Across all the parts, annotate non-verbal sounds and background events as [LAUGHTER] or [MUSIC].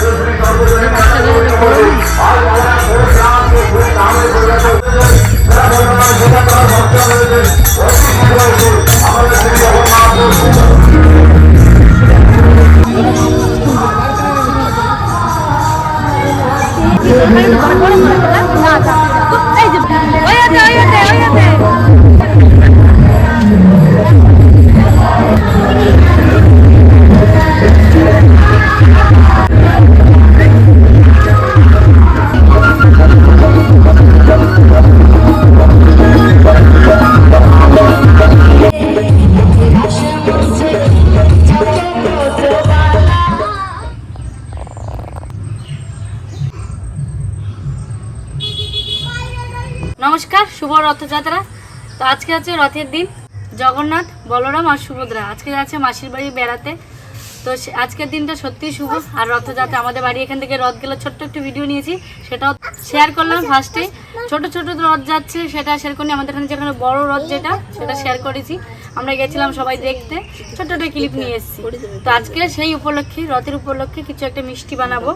That's a Rathyatra. তো আজকে আছে রথের দিন। জগন্নাথ, বলরাম আর সুভদ্রা। আজকে যাচ্ছে মাসির বাড়ি বেড়াতে। তো আজকের দিনটা সত্যিই শুভ। আর রথযাত্রা, আমাদের বাড়ি এখান থেকে রথ গেলে ছোট্ট একটু ভিডিও নিয়েছি। সেটাও শেয়ার করলাম ফার্স্টে ছোট ছোট রথ যাচ্ছে, সেটা শেয়ার করিনি। আমাদের এখানে যেখানে বড় রথ যেটা, সেটা শেয়ার করেছি। আমরা গেছিলাম সবাই দেখতে। ছোট্ট একটা ক্লিপ নিয়ে এসেছি। তো আজকে সেই উপলক্ষে, রথের উপলক্ষে কিছু একটা মিষ্টি বানাবো।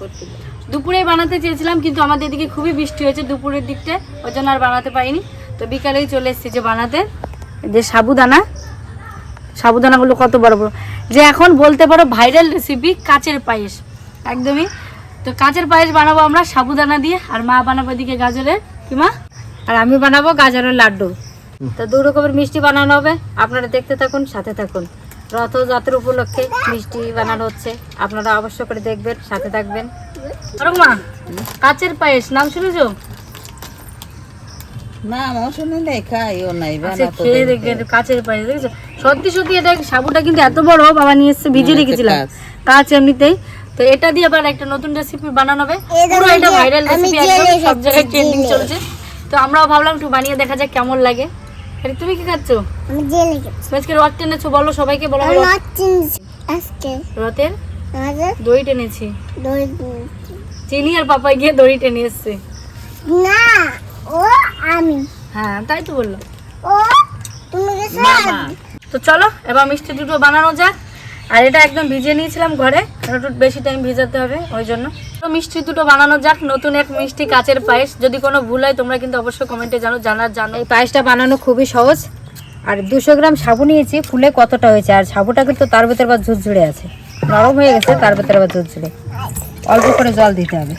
দুপুরে বানাতে চেয়েছিলাম, কিন্তু আমাদের এদিকে খুবই বৃষ্টি হয়েছে দুপুরের দিকটা। ওই জন্য আর বানাতে পারিনি। তো বিকালেই চলে এসেছি যে বানাতে। যে সাবুদানা। সাবুদানাগুলো কত বড় বড়। যে এখন বলতে পারো ভাইরাল রেসিপি কাচের পায়েস। একদমই। তো কাঁচের পায়েস বানাবো আমরা সাবুদানা দিয়ে, আর মা বানাবো এদিকে গাজরের। কি মা? আর আমি বানাবো গাজরের লাড্ডু। তো দু রকমের মিষ্টি বানানো হবে। আপনারা দেখতে থাকুন, সাথে থাকুন। রথযাত্রা উপলক্ষে মিষ্টি বানানো হচ্ছে। আপনারা অবশ্য করে দেখবেন, সাথে থাকবেন। মা, কাচের পায়েস, নাম শুনেছো? না আমার শুনে নাই খাইও নাই খেয়ে দেখবেন কাচের পায়েস দেখেছ? সত্যি সত্যি এটা সাবুটা কিন্তু এত বড় বাবা নিয়ে এসছে ভিজে হুম, রেখেছিলাম। কাঁচ। কাঁচ এমনিতেই। তো এটা দিয়ে আবার একটা নতুন রেসিপি বানানো হবে। পুরো এটা ভাইরাল রেসিপি একদম সব জায়গায় ট্রেন্ডিং চলছে। তো আমরাও ভাবলাম একটু বানিয়ে দেখা যাক কেমন লাগে। আরে তুমি কি খাচ্ছো? আমি জেলে আজকে রথ টেনেছো বলো সবাইকে বলো আমি রথ- আজকে। রথের? দড়ি টেনেছি। দই চিনি আর পাপাই গিয়ে দড়ি টেনে এসছে। না! ও আমি। হ্যাঁ তাই তো বলল ও তুমি গেছো তো চলো এবার মিষ্টি দুটো বানানো যাক। আর এটা একদম ভিজিয়ে নিয়েছিলাম ঘরে একটু বেশি টাইম ভিজাতে হবে ওই জন্য। তো মিষ্টি দুটো বানানো যাক নতুন এক মিষ্টি কাচের পায়েস। যদি কোনো ভুল হয় তোমরা কিন্তু অবশ্যই কমেন্টে জানো জানার জানো। এই পায়েসটা বানানো খুবই সহজ। আর দুশো গ্রাম সাবু নিয়েছি ফুলে কতটা হয়েছে আর সাবুটা কিন্তু তার ভেতরে আবার ঝুরঝুরে আছে। নরম হয়ে গেছে তার ভেতরে আবার ঝুরঝুরে। অল্প করে জল দিতে হবে।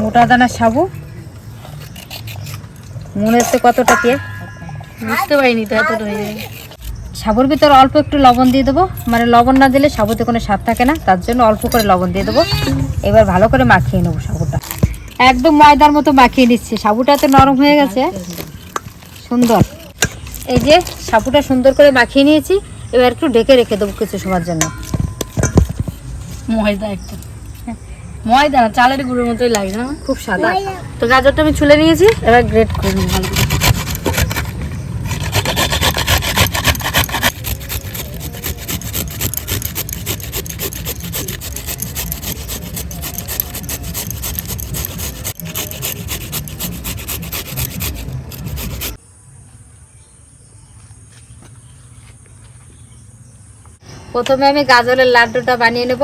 মোটা দানার সাবু মনে হচ্ছে কতটা কে? বুঝতে পারিনি তো এতটা হয়ে যাবে সাবুর ভিতরে অল্প একটু লবণ দিয়ে দেবো। মানে লবণ না দিলে সাবুতে কোনো স্বাদ থাকে না। তার জন্য অল্প করে লবণ দিয়ে দেবো। এবার ভালো করে মাখিয়ে নেব সাবুটা। একদম ময়দার মতো মাখিয়ে নিচ্ছি। সাবুটা তো নরম হয়ে গেছে। সুন্দর। এই যে সাবুটা সুন্দর করে মাখিয়ে নিয়েছি। এবার একটু ঢেকে রেখে দেবো কিছু সময়ের জন্য। ময়দা একটা। ময়দা না চালের গুঁড়োর মতোই লাগে না খুব সাদা। তো গাজরটা আমি ছুলে নিয়েছি এবার গ্রেট করে নেব ভালো করে। প্রথমে আমি গাজরের লাড্ডুটা বানিয়ে নেব।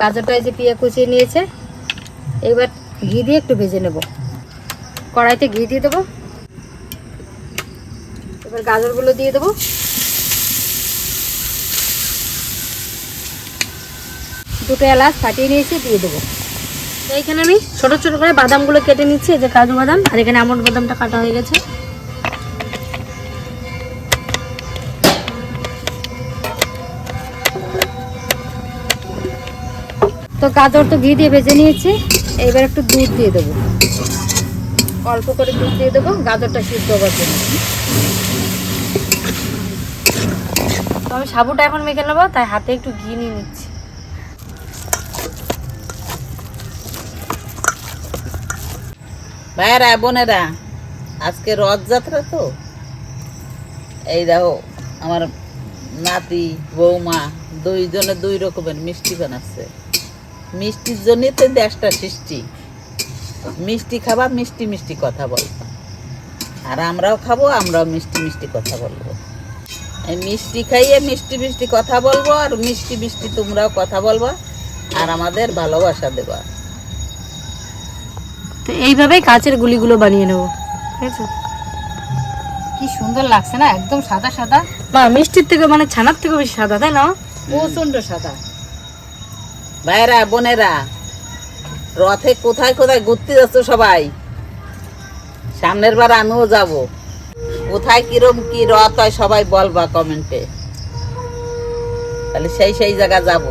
গাজরটা এই যে পিয়া কুচিয়ে নিয়েছে। এবার ঘি দিয়ে একটু ভেজে নেব। কড়াইতে ঘি দিয়ে দেবো। এবার গাজরগুলো দিয়ে দেবো। দুটো এলাচ ফাটিয়ে নিয়েছি, দিয়ে দেবো। এইখানে আমি ছোট ছোট করে বাদামগুলো কেটে নিচ্ছি, এই যে কাজু বাদাম, আর এখানে আমন্ড বাদামটা কাটা হয়ে গেছে। তো গাজর তো ঘি দিয়ে ভেজে নিয়েছি। এবার একটু দুধ দিয়ে দেবো। অল্প করে দুধ দিয়ে দেবো, গাজরটা সিদ্ধ হওয়ার জন্য। তো আমি সাবুটা এখন মেখে নেব, তাই হাতে একটু ঘি নিয়ে নিচ্ছি। ভাইরা বোনেরা, আজকে রথযাত্রা তো? এই দেখো, আমার নাতি, বৌমা, দুইজনে দুই রকমের মিষ্টি বানাচ্ছে। মিষ্টির জন্যই তো দেশটা সৃষ্টি। মিষ্টি খাবা মিষ্টি মিষ্টি কথা বলবা আর আমরাও খাব আমরাও মিষ্টি মিষ্টি কথা বলব। এই মিষ্টি খাইয়ে মিষ্টি মিষ্টি কথা বলব আর মিষ্টি মিষ্টি তোমরাও কথা বলবা আর আমাদের ভালোবাসা দেবা। তো এইভাবেই কাচের গুলিগুলো বানিয়ে নেব ঠিক আছে? কি সুন্দর লাগছে না একদম সাদা সাদা। মা মিষ্টির থেকে মানে ছানার থেকে বেশি সাদা তাই না? প্রচণ্ড সাদা। ভাইরা বোনেরা রথে কোথায় কোথায় ঘুরতে যাচ্ছ সবাই? সামনের বার আমিও যাব। কোথায় কিরম কি রথ হয় সবাই বলবা কমেন্টে। তাহলে সেই সেই জায়গা যাব।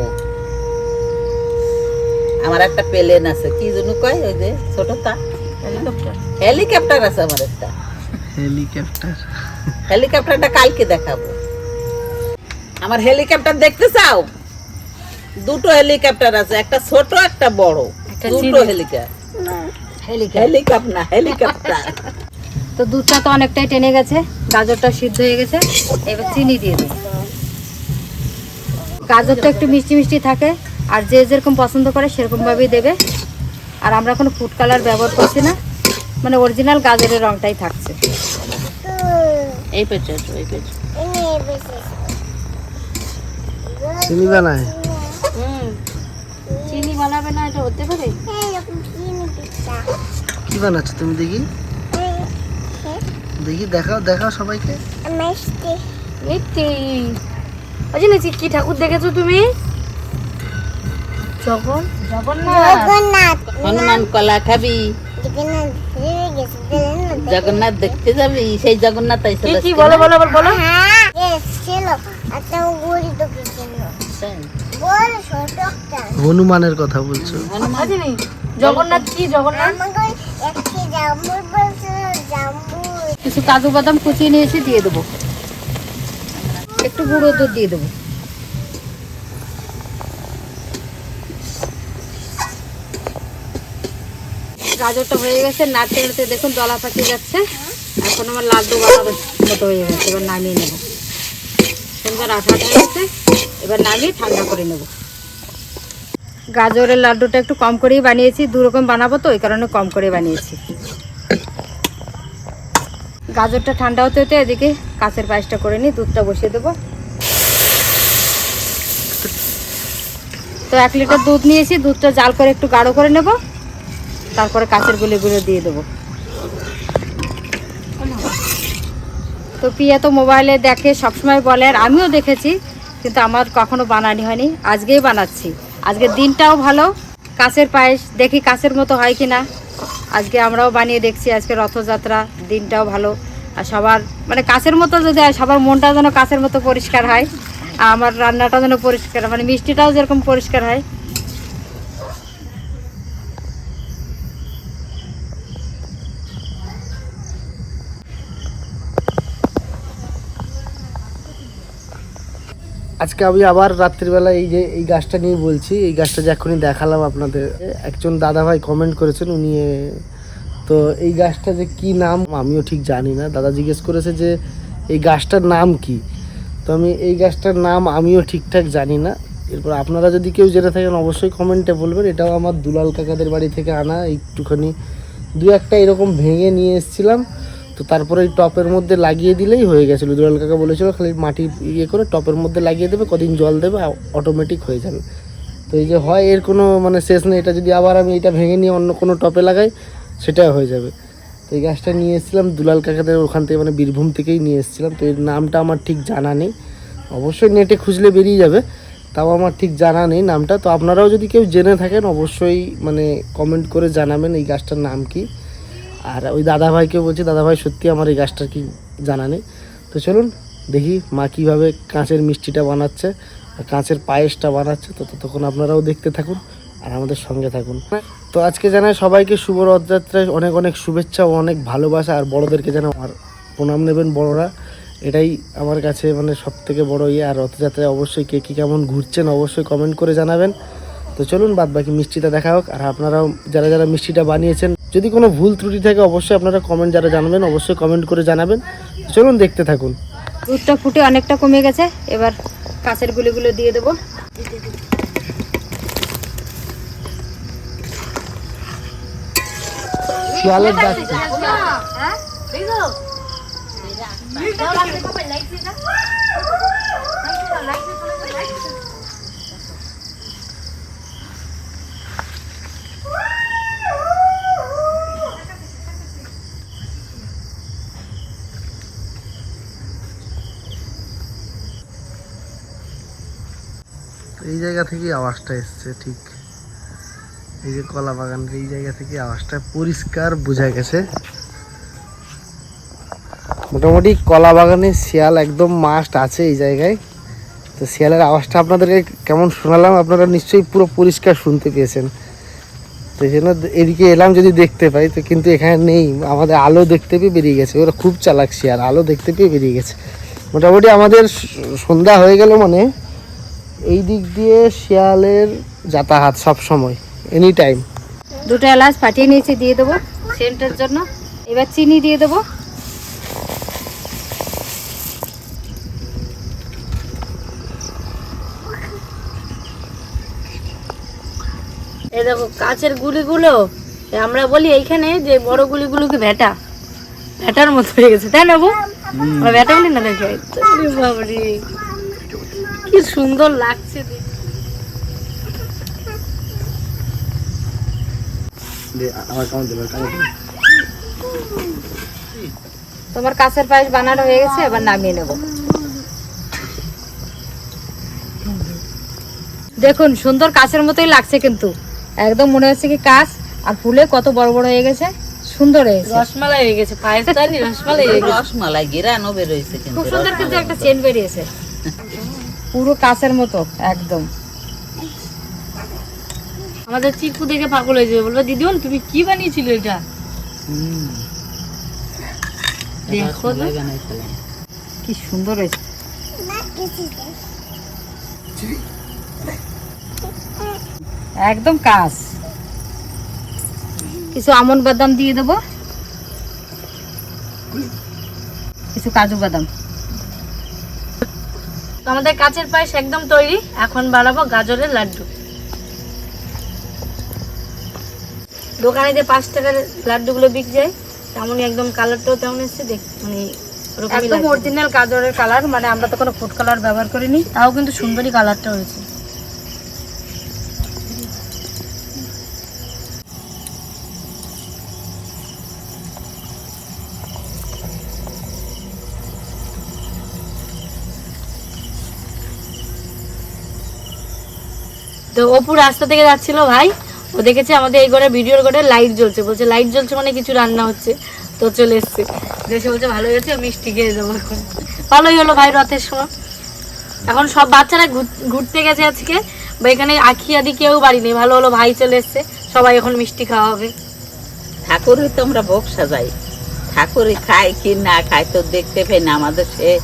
আমার একটা প্লেন আছে কি জন্য কয় ওই যে ছোটটা হেলিকপ্টার হেলিকপ্টার আছে আমার একটা। হেলিকপ্টার। হেলিকপ্টারটা কালকে দেখাবো। আমার হেলিকপ্টার দেখতে চাও? দুটো হেলিকপ্টার আছে একটা ছোট একটা বড়। একটা দুটো হেলিকপ্টার হেলিকপ্টার না। হেলিকপ্টার [LAUGHS] তো দুধটা তো অনেকটাই টেনে গেছে গাজরটা সিদ্ধ হয়ে গেছে এবার চিনি দিয়ে দেবো। গাজরটা একটু মিষ্টি মিষ্টি থাকে আর যে যেরকম পছন্দ করে সেরকম ভাবেই দেবে। আর আমরা কোনো ফুড কালার ব্যবহার করছি না মানে অরিজিনাল গাজরের রংটাই থাকছে। এই আসো, এই বসে চিনি বানায় হুম। চিনি বানাবে না এটা হতে পারে? কি বানাচ্ছ তুমি দেখি? দেখি দেখাও দেখাও সবাইকে। মিষ্টি। কি ঠাকুর দেখেছ তুমি? যখন জগন্নাথ। হনুমান কলা খাবি। জগন্নাথ দেখতে যাবি সেই জগন্নাথ কি কি বলো বলো বলো বলো। হ্যাঁ ছিল একটা গুড়ি তো কি ছিল বল ছোটটা হনুমানের কথা বলছো? জগন্নাথ কি জগন্নাথ? কিছু কাজু বাদাম কুচিয়ে নিয়েছি দিয়ে দেবো। একটু গুঁড়ো দুধ দিয়ে দেবো। গাজরটা হয়ে গেছে নাড়তে নাড়তে দেখুন দলা পাকিয়ে যাচ্ছে। এখন আমার লাড্ডু বানাবার মতো হয়ে গেছে এবার নামিয়ে নেব। আঠা আঠা হয়ে গেছে এবার নামিয়ে ঠান্ডা করে নেব। গাজরের লাড্ডুটা একটু কম করেই বানিয়েছি দু রকম বানাবো তো, ওই কারণে কম করে বানিয়েছি। গাজরটা ঠান্ডা হতে হতে এদিকে কাঁচের পায়েসটা করে নিই, দুধটা বসিয়ে দেবো। তো এক লিটার দুধ নিয়েছি, দুধটা জাল করে একটু গাঢ় করে নেব, তারপরে কাঁচের গুলিগুলো দিয়ে দেবো। তো পিয়া তো মোবাইলে দেখে সবসময় বলে, আর আমিও দেখেছি, কিন্তু আমার কখনো বানানি হয়নি। আজকেই বানাচ্ছি। আজকে দিনটাও ভালো। কাছের পায়েস, দেখি কাছের মতো হয় কি না আজকে আমরাও বানিয়ে দেখছি, আজকে রথযাত্রা, দিনটাও ভালো। আর সবার মানে কাছের মতো যদি হয়, সবার মনটা যেন কাছের মতো পরিষ্কার হয় আমার রান্নাটা যেন পরিষ্কার মানে মিষ্টিটাও যেরকম পরিষ্কার হয় আজকে আমি আবার রাত্রিবেলা এই যে, এই গাছটা নিয়ে বলছি, এই গাছটা যে এখনই দেখালাম আপনাদের। একজন দাদা ভাই কমেন্ট করেছেন, উনি তো এই গাছটা যে কি নাম আমিও ঠিক জানি না। দাদা জিজ্ঞেস করেছে যে, এই গাছটার নাম কি? তো আমি, এই গাছটার নাম আমিও ঠিকঠাক জানি না। এরপর আপনারা যদি কেউ জেনে থাকেন, অবশ্যই কমেন্টে বলবেন। এটাও আমার দুলাল কাকাদের বাড়ি থেকে আনা, একটুখানি দু একটা এরকম ভেঙে নিয়ে এসেছিলাম। তো তারপরে ওই টপের মধ্যে লাগিয়ে দিলেই হয়ে গেছিল। দুলাল কাকা বলেছিল খালি মাটি ইয়ে করে টপের মধ্যে লাগিয়ে দেবে, কদিন জল দেবে অটোমেটিক হয়ে যাবে। তো এই যে হয় এর কোনো মানে শেষ নেই, এটা যদি আবার আমি এটা ভেঙে নিয়ে অন্য কোনো টপে লাগাই সেটা হয়ে যাবে। তো এই গাছটা নিয়ে এসেছিলাম, দুলাল কাকাদের ওখান থেকে মানে বীরভূম থেকেই নিয়ে এসেছিলাম, তো এর নামটা আমার ঠিক জানা নেই। অবশ্যই নেটে খুঁজলে বেরিয়ে যাবে, তাও আমার ঠিক জানা নেই নামটা। তো আপনারাও যদি কেউ জেনে থাকেন, অবশ্যই মানে কমেন্ট করে জানাবেন এই গাছটার নাম কি। আর ওই দাদা ভাইকে বলছি দাদা ভাই সত্যি আমার এই গাছটার কি জানা নেই? তো চলুন দেখি মা কীভাবে কাঁচের মিষ্টিটা বানাচ্ছে আর কাঁচের পায়েসটা বানাচ্ছে। তো ততক্ষণ আপনারাও দেখতে থাকুন আর আমাদের সঙ্গে থাকুন। তো আজকে জানাই সবাইকে শুভ রথযাত্রায় অনেক অনেক শুভেচ্ছা ও অনেক ভালোবাসা আর বড়োদেরকে যেন আমার প্রণাম নেবেন বড়রা। এটাই আমার কাছে মানে সব থেকে বড় ইয়ে। আর রথযাত্রায় অবশ্যই কে কী কেমন ঘুরছেন অবশ্যই কমেন্ট করে জানাবেন। তো চলুন বাদ বাকি মিষ্টিটা দেখা হোক আর আপনারাও যারা যারা মিষ্টিটা বানিয়েছেন যদি কোনো ভুল ত্রুটি থাকে অবশ্যই আপনারা কমেন্ট যারা জানাবেন অবশ্যই কমেন্ট করে জানাবেন। চলুন দেখতে থাকুন। দুধটা ফুটে অনেকটা কমে গেছে এবার কাঁচের গুলিগুলো দিয়ে দেবো। শিয়ালের ডাকছে জায়গা থেকেই আওয়াজটা এসছে, ঠিক। এই যে কলা বাগানের এই জায়গা থেকে আওয়াজটা পরিষ্কার বোঝা গেছে। মোটামুটি কলা বাগানে শিয়াল একদম মাস্ট আছে এই জায়গায়। তো শিয়ালের আওয়াজটা আপনাদেরকে কেমন শোনালাম, আপনারা নিশ্চয়ই পুরো পরিষ্কার শুনতে পেয়েছেন। তো এই জন্য এদিকে এলাম যদি দেখতে পাই, তো কিন্তু এখানে নেই। আমাদের আলো দেখতে পেয়ে বেরিয়ে গেছে। ওরা খুব চালাক শিয়াল, আলো দেখতে পেয়ে বেরিয়ে গেছে। মোটামুটি আমাদের সন্ধ্যা হয়ে গেল মানে। এই দিক দিয়ে শিয়ালের যাতায়াত সব সময় এনি টাইম দুটো এলাচ ফাটিয়ে নিয়েছি দিয়ে দেবো সেন্টের জন্য। এবার চিনি দিয়ে দেবো। এই দেখো কাচের গুলিগুলো আমরা বলি এইখানে যে বড় গুলিগুলোকে ভেটা? ভেটার মতো হয়ে গেছে তাই না বউ? আমরা ভেটা বলি না দেখে? কি সুন্দর লাগছে আমার কেমন দিল তোমার কাছের পায়েস বানানো হয়ে গেছে এবার নামিয়ে নেব। দেখুন সুন্দর কাছের মতোই লাগছে কিন্তু। একদম মনে হচ্ছে কি কাজ আর ফুলে কত বড় বড় হয়ে গেছে। সুন্দর হয়েছে রসমালাই হয়ে গেছে পায়েস রসমালাই হয়ে গেছে। রসমালাই গিরানো বেরোইছে কিন্তু। খুব সুন্দর কিন্তু একটা চেন বেরিয়েছে। পুরো কাছের মতো একদম। আমাদের চিকু দেখে পাগল হয়ে যাবে। বলবে দিদিমন তুমি কি বানিয়েছিলে এটা? দেখো। কি সুন্দর হয়েছে। একদম কাজ কিছু আমন বাদাম দিয়ে দেবো। কিছু কাজু বাদাম। আমাদের কাচের পায়েস একদম তৈরি। এখন বানাবো গাজরের লাড্ডু। দোকানে যে পাঁচ টাকার লাড্ডুগুলো বিক যায় তেমনই একদম কালারটাও তেমন এসছে দেখ মানে একদম অরিজিনাল গাজরের কালার মানে আমরা তো কোনো ফুড কালার ব্যবহার করিনি তাও কিন্তু সুন্দরই কালারটা হয়েছে। তো অপু রাস্তা থেকে যাচ্ছিল ভাই। ও দেখেছে আমাদের এই ঘরে ভিডিওর ঘরে লাইট জ্বলছে। বলছে লাইট জ্বলছে মানে কিছু রান্না হচ্ছে। তো চলে এসছে। দেশে বলছে ভালো হয়েছে, মিষ্টি খেয়ে যাব এখন। ভালোই হলো ভাই রথের সময়। এখন সব বাচ্চারা ঘুর- ঘুরতে গেছে আজকে। বা এখানে আখি আদি কেউ বাড়ি নেই। ভালো হলো ভাই চলে এসছে। সবাই এখন মিষ্টি খাওয়া হবে। ঠাকুরই তো আমরা ভোগ সাজাই। ঠাকুরই খাই কি না খাই তো দেখতে পাই না আমাদের সে।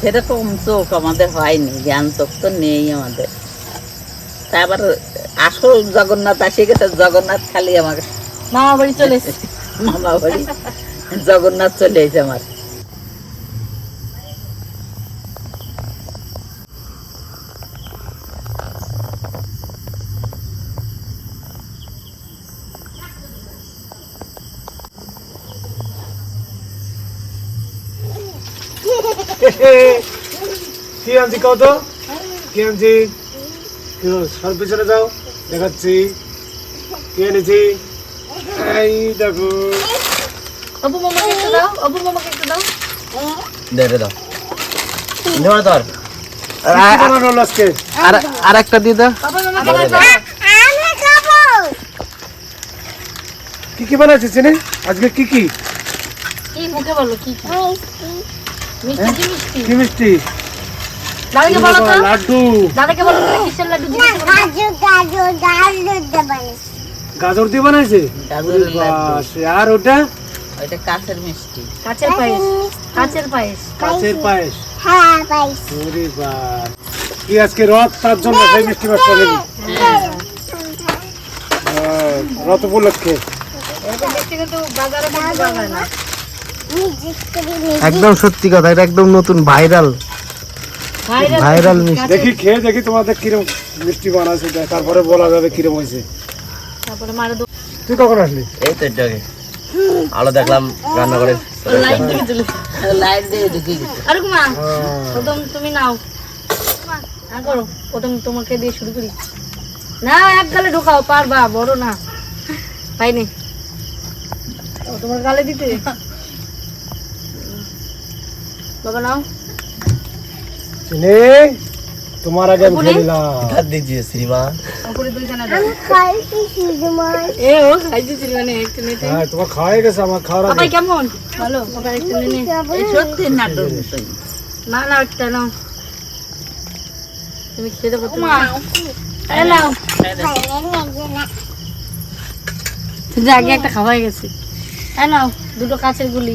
সেরকম চোখ আমাদের হয়নি, জ্ঞান চোখ তো নেই আমাদের। আবার আসল জগন্নাথ আসে গেছে জগন্নাথ খালি আমার মামা বাড়ি চলে এসছে। মামা বাড়ি। জগন্নাথ চলে এসে আমার। কি আনছি কত কি আনছি? কি হলো? পিছনে যাও। দেখাচ্ছি। কি এনেছি? এই দেখো। অপু মামাকে একটু দাও অপু মামাকে একটু দাও। দে আর আর একটা দিয়ে দাও কি কি বানাচ্ছিস চিনি? আজকে কি কি? কি মুখে বলো কি কি? মিষ্টি কি মিষ্টি? কি মিষ্টি? দাদাকে বলো তো। লাড্ডু। দাদাকে বলো তো কিসের লাড্ডু গাজর গাজর গাজর গাজর দিয়ে বানাইছে? গাজরের লাড্ডু। আর ওটা? ওইটা কাছের মিষ্টি। কাচের পায়েস। কাচের পায়েস। কাছের পায়েস। হ্যাঁ পাইছি ওরে বাস। কি আজকে রথ? তার জন্য সেই মিষ্টি মাছ পাবেন রথ উপলক্ষে। এরকম মিষ্টি কিন্তু বাজারে পাওয়া যায় না। মিউজিক করে নি একদম সত্যি কথা এটা একদম নতুন ভাইরাল। ভাইরাল মিষ্টি। দেখি খেয়ে দেখি তোমাদের কিরম মিষ্টি বানাচ্ছে তারপরে বলা যাবে কিরম হয়েছে। তারপরে মারে তুই কখন আসলি? এই তো আগে। আলো দেখলাম রান্না করে। লাইট দিয়ে ঢুকে আর মা প্রথম তুমি নাও। না করো। প্রথম তোমাকে দিয়ে শুরু করি। না এক গালে ঢোকাও পারবা বড় না। পাইনি। তোমার গালে দিতে? বাবা নাও। চিনি তোমার আগে আমি খেলিলাম ধার দিজিয়ে শ্রীমান এ হ্যাঁ, তোমার খাওয়াই গেছে আমার খাওয়া কেমন? ভালো? সত্যি না না একটা নাও। তুমি খেতে পারো মা এলাও আগে একটা খাওয়াই গেছে। এলাও দুটো কাঁচের গুলি।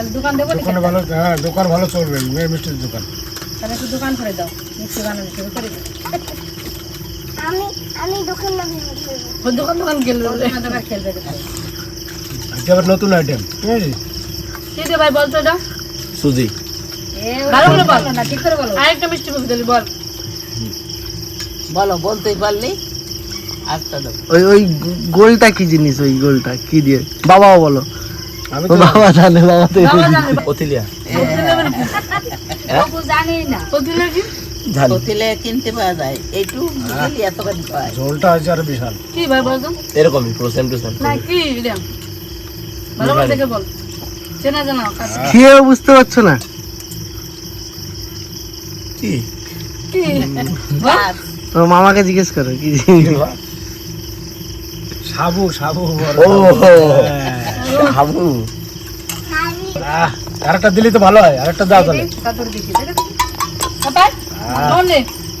তাহলে দোকান দেবো নাকি? ভালো হ্যাঁ দোকান ভালো চলবে মেয়ের মিষ্টির দোকান। তাহলে একটু দোকান করে দাও মিষ্টি বানানো শুরু করে দাও। আমি আমি দোকান না দোকান দোকান গেল দোকান দোকান খেলবে আজকে আবার নতুন আইটেম ঠিক আছে? কি দে ভাই বলতো এটা। सूजी ভালো করে বল। না ঠিক করে বলো। আরেকটা মিষ্টি মুখ দিলি বল। বলো বলতেই পারলি? আচ্ছা ওই ওই গোলটা কি জিনিস ওই গোলটা? কি দিয়ে? বাবাও বলো। বাবা জানে বাবা তো পতিলিয়া না বুঝতে পারছ না? কি? মামাকে জিজ্ঞেস করো কি সাবু সাবু ও হাবু। আরেকটা দিলে তো ভালো হয় আরেকটা দাও তাহলে।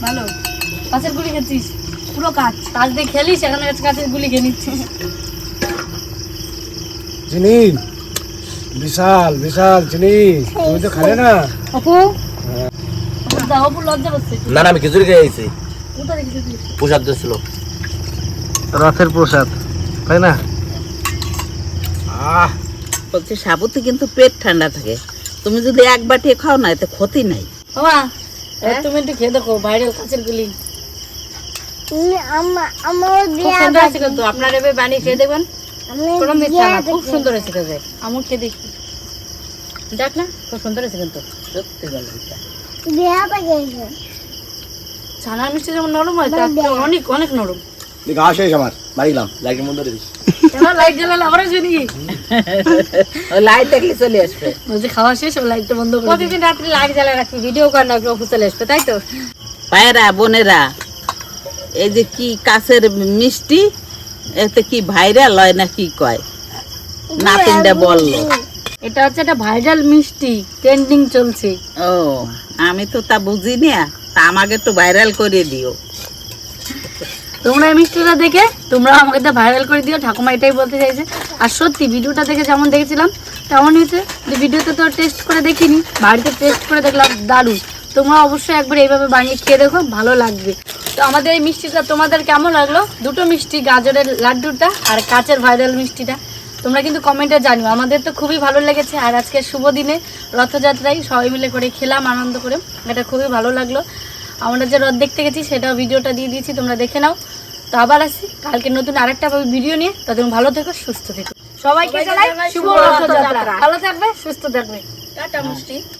ভালো। কাঁচের গুলি খেয়েছিস? পুরো কাঁচ। কাঁচ দিয়ে খেলিস এখন কাছে কাঁচের গুলি খেয়ে নিচ্ছিস চিনি বিশাল বিশাল চিনি তুমি তো খালে না? অপু? লজ্জা করছে না না আমি খিচুড়ি খেয়ে আইছি। কোথায় রেখেছিস তুই? প্রসাদ দিয়েছিল। রথের প্রসাদ তাই না? বলছি সাবুতে কিন্তু পেট ঠান্ডা থাকে। তুমি যদি এক বাটি খাও না এতে ক্ষতি নাই। বাবা তুমি একটু খেয়ে দেখো ভাইরাল কাঁচের গুলি। আমার আমার খুব বিয়া সুন্দর আছে কিন্তু আপনারা এবার বানিয়ে খেয়ে দেখবেন। কোনো মিথ্যা না খুব সুন্দর হয়েছে খেতে। আমার খেয়ে দেখি। দেখ না খুব সুন্দর হয়েছে কিন্তু। সত্যি বলো এটা। বিয়াটা গেছে ছানার মিষ্টি যেমন নরম হয় তার অনেক অনেক নরম। ঘাস আমার বাড়ি গেলাম লাইটের মধ্যে লাইট জ্বালালে আবার শুনি লাইট দেখলে চলে আসবে। বলছে খাওয়া শেষ ও লাইটটা বন্ধ করে প্রতিদিন রাত্রে লাইট জ্বালা রাখি ভিডিও কর না চলে আসবে তাই তো? পায়রা বোনেরা এই যে কি কাছের মিষ্টি এতে কি ভাইরাল হয় না কি কয়? নাতিনটা বলল। এটা হচ্ছে একটা ভাইরাল মিষ্টি ট্রেন্ডিং চলছে। ও আমি তো তা বুঝি না তা আমাকে একটু ভাইরাল করে দিও। তোমরা এই মিষ্টিটা দেখে তোমরা আমাকে তো ভাইরাল করে দিও। ঠাকুমা এটাই বলতে চাইছে। আর সত্যি, ভিডিওটা দেখে যেমন দেখেছিলাম, তেমন হয়েছে। যে ভিডিওতে তো টেস্ট করে দেখিনি, বাড়িতে টেস্ট করে দেখলাম, দারুণ। তোমরা অবশ্যই একবার এইভাবে বানিয়ে খেয়ে দেখো, ভালো লাগবে। তো আমাদের এই মিষ্টিটা তোমাদের কেমন লাগল? দুটো মিষ্টি, গাজরের লাড্ডুটা আর কাচের ভাইরাল মিষ্টিটা। তোমরা কিন্তু কমেন্টে জানিও। আমাদের তো খুবই ভালো লেগেছে। আর আজকে শুভ দিনে রথযাত্রায় সবাই মিলে করে খেলাম, আনন্দ করে। এটা খুবই ভালো লাগল। আমরা যে রথ দেখতে গেছি, সেটাও ভিডিওটা দিয়ে দিয়েছি, তোমরা দেখে নাও। তো আবার আসি। কালকে নতুন আরেকটা ভিডিও নিয়ে। তাদের ভালো থেকো সুস্থ থেকো। সবাইকে জানাই শুভ রথযাত্রা। ভালো থাকবে সুস্থ থাকবে। টাটা মিষ্টি।